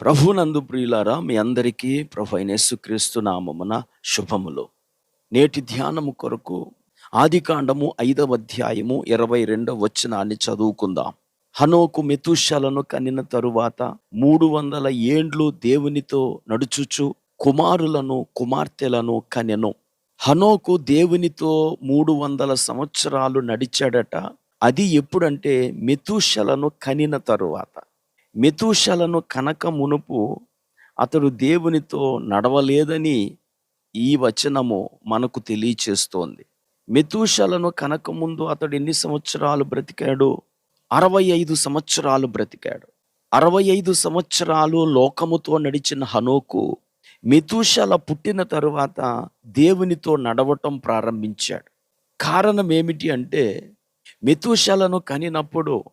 ప్రభునందు ప్రియులారా మీ అందరికీ ప్రభు అయిన యేసుక్రీస్తు నామమున శుభములు. నేటి ధ్యానము కొరకు ఆదికాండము ఐదవ అధ్యాయము ఇరవై రెండవ వచనాన్ని చదువుకుందాం. హనోకు మెతుషలను కనిన తరువాత మూడు వందల ఏండ్లు దేవునితో నడుచుచు కుమారులను కుమార్తెలను కనెను హనోకు దేవునితో మూడు వందల సంవత్సరాలు నడిచాడట. అది ఎప్పుడంటే మెతుషలను కనిన తరువాత. మెతుషలను కనక మునుపు అతడు దేవునితో నడవలేదని ఈ వచనము మనకు తెలియచేస్తోంది. మెతుషలను కనక ముందు అతడు ఎన్ని సంవత్సరాలు బ్రతికాడు? అరవై ఐదు సంవత్సరాలు బ్రతికాడు. అరవై ఐదు సంవత్సరాలు లోకముతో నడిచిన హనోకు మెతుషల పుట్టిన తరువాత దేవునితో నడవటం ప్రారంభించాడు. కారణం ఏమిటి అంటే మెతుషలను కనినప్పుడు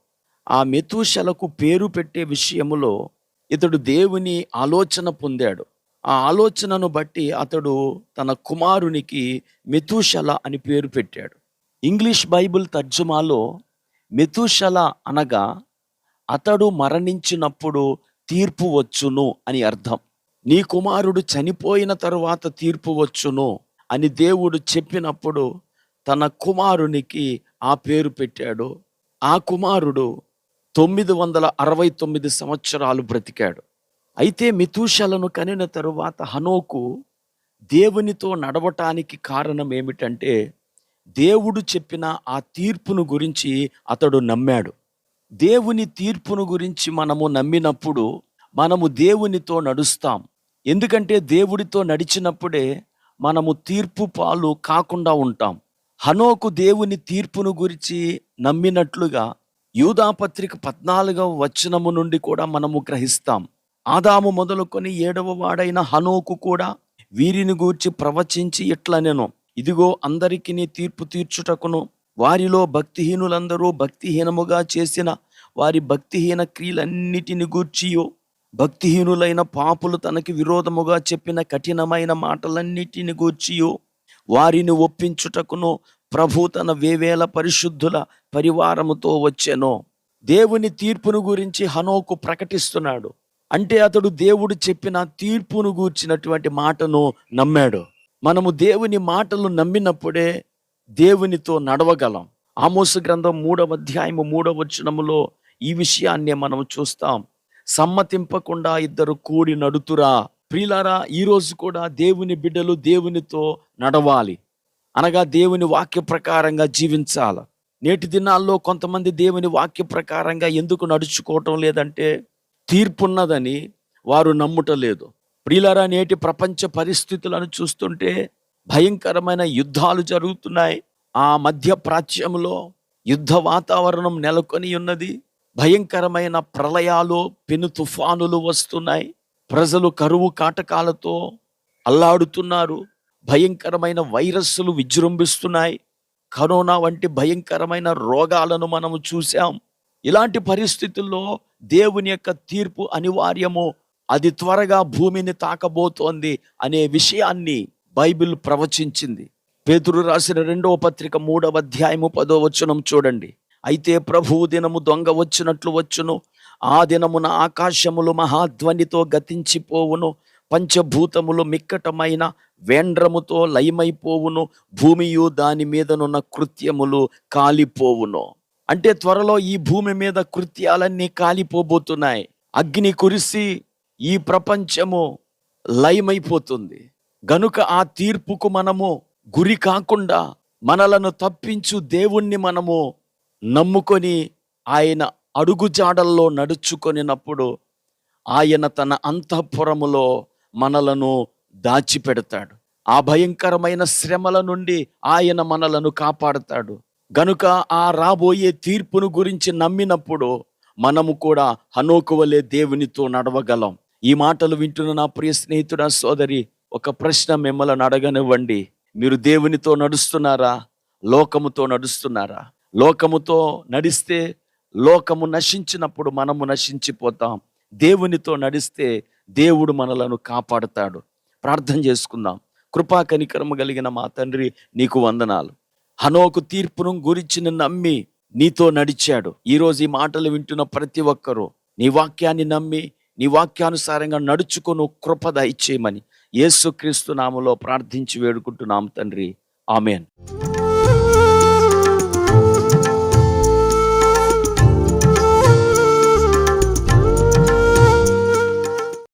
ఆ మెతుషలకు పేరు పెట్టే విషయములో ఇతడు దేవుని ఆలోచన పొందాడు. ఆ ఆలోచనను బట్టి అతడు తన కుమారునికి మెతుషల అని పేరు పెట్టాడు. ఇంగ్లీష్ బైబిల్ తర్జుమాలో మెతుషల అనగా అతడు మరణించినప్పుడు తీర్పు వచ్చును అని అర్థం. నీ కుమారుడు చనిపోయిన తరువాత తీర్పు వచ్చును అని దేవుడు చెప్పినప్పుడు తన కుమారునికి ఆ పేరు పెట్టాడు. ఆ కుమారుడు తొమ్మిది వందల అరవై తొమ్మిది సంవత్సరాలు బ్రతికాడు. అయితే మితూషలను కనిన తరువాత హనోకు దేవునితో నడవటానికి కారణం ఏమిటంటే దేవుడు చెప్పిన ఆ తీర్పును గురించి అతడు నమ్మాడు. దేవుని తీర్పును గురించి మనము నమ్మినప్పుడు మనము దేవునితో నడుస్తాం. ఎందుకంటే దేవుడితో నడిచినప్పుడే మనము తీర్పు పాలు కాకుండా ఉంటాం. హనోకు దేవుని తీర్పును గురించి నమ్మినట్లుగా యూదాపత్రిక పద్నాలుగవ వచనము నుండి కూడా మనము గ్రహిస్తాం. ఆదాము మొదలుకొని ఏడవ వాడైన హనోకు కూడా వీరిని గూర్చి ప్రవచించి ఇట్లా నేను ఇదిగో అందరికీ తీర్పు తీర్చుటకును వారిలో భక్తిహీనులందరూ భక్తిహీనముగా చేసిన వారి భక్తిహీన క్రియలన్నిటిని గూర్చియో. భక్తిహీనులైన పాపులు తనకి విరోధముగా చెప్పిన కఠినమైన మాటలన్నిటిని గూర్చియో. వారిని ఒప్పించుటకును ప్రభు తన వేవేల పరిశుద్ధుల పరివారముతో వచ్చెనో. దేవుని తీర్పును గురించి హనోకు ప్రకటిస్తున్నాడు. అంటే అతడు దేవుడు చెప్పిన తీర్పును గూర్చినటువంటి మాటను నమ్మాడు. మనము దేవుని మాటలు నమ్మినప్పుడే దేవునితో నడవగలం. ఆమోసు గ్రంథం మూడవ అధ్యాయము మూడవ వచనములో ఈ విషయాన్నే మనం చూస్తాం. సమ్మతింపకుండా ఇద్దరు కూడి నడుతురా. ప్రియులారా ఈరోజు కూడా దేవుని బిడ్డలు దేవునితో నడవాలి. అనగా దేవుని వాక్య ప్రకారంగా జీవించాలి. నేటి దినాల్లో కొంతమంది దేవుని వాక్య ప్రకారంగా ఎందుకు నడుచుకోవటం లేదంటే తీర్పున్నదని వారు నమ్ముటలేదు ప్రియులారా నేటి ప్రపంచ పరిస్థితులను చూస్తుంటే భయంకరమైన యుద్ధాలు జరుగుతున్నాయి. ఆ మధ్య ప్రాచ్యంలో యుద్ధ వాతావరణం నెలకొని ఉన్నది. భయంకరమైన ప్రళయాలు పెను తుఫానులు వస్తున్నాయి. ప్రజలు కరువు కాటకాలతో అల్లాడుతున్నారు. భయంకరమైన వైరస్లు విజృంభిస్తున్నాయి. కరోనా వంటి భయంకరమైన రోగాలను మనము చూసాం ఇలాంటి పరిస్థితుల్లో దేవుని యొక్క తీర్పు అనివార్యము. అది త్వరగా భూమిని తాకబోతోంది అనే విషయాన్ని బైబిల్ ప్రవచించింది. పేతురు రాసిన రెండవ పత్రిక మూడవ అధ్యాయము పదో వచనం చూడండి. అయితే ప్రభువు దినము దొంగ వచ్చినట్లు వచ్చును. ఆ దినమున ఆకాశములు మహాధ్వనితో గతించిపోవును. పంచభూతములు మిక్కటమైన వేండ్రముతో లయమైపోవును భూమియు దాని మీదనున్న కృత్యములు కాలిపోవును. అంటే త్వరలో ఈ భూమి మీద కృత్యాలన్నీ కాలిపోబోతున్నాయి. అగ్ని కురిసి ఈ ప్రపంచము లయమైపోతుంది. గనుక ఆ తీర్పుకు మనము గురి కాకుండా మనలను తప్పించు దేవుణ్ణి మనము నమ్ముకొని ఆయన అడుగుజాడల్లో నడుచుకొనినప్పుడు ఆయన తన అంతఃపురములో మనలను దాచిపెడతాడు. ఆ భయంకరమైన శ్రమల నుండి ఆయన మనలను కాపాడతాడు. గనుక ఆ రాబోయే తీర్పును గురించి నమ్మినప్పుడు మనము కూడా హనోకువలే దేవునితో నడవగలం. ఈ మాటలు వింటున్న నా ప్రియ స్నేహితుడా సోదరి ఒక ప్రశ్న మిమ్మల్ని అడగనివ్వండి. మీరు దేవునితో నడుస్తున్నారా? లోకముతో నడుస్తున్నారా? లోకముతో నడిస్తే లోకము నశించినప్పుడు మనము నశించిపోతాం. దేవునితో నడిస్తే దేవుడు మనలను కాపాడుతాడు. ప్రార్థన చేసుకుందాం. కృపా కనికరము కలిగిన మా తండ్రి నీకు వందనాలు. హనోకు తీర్పును గురించి నమ్మి నీతో నడిచాడు. ఈరోజు ఈ మాటలు వింటున్న ప్రతి ఒక్కరూ నీ వాక్యాన్ని నమ్మి నీ వాక్యానుసారంగా నడుచుకును కృపద ఇచ్చేయమని యేసుక్రీస్తు నామలో ప్రార్థించి వేడుకుంటున్నాం తండ్రి. ఆమెన్.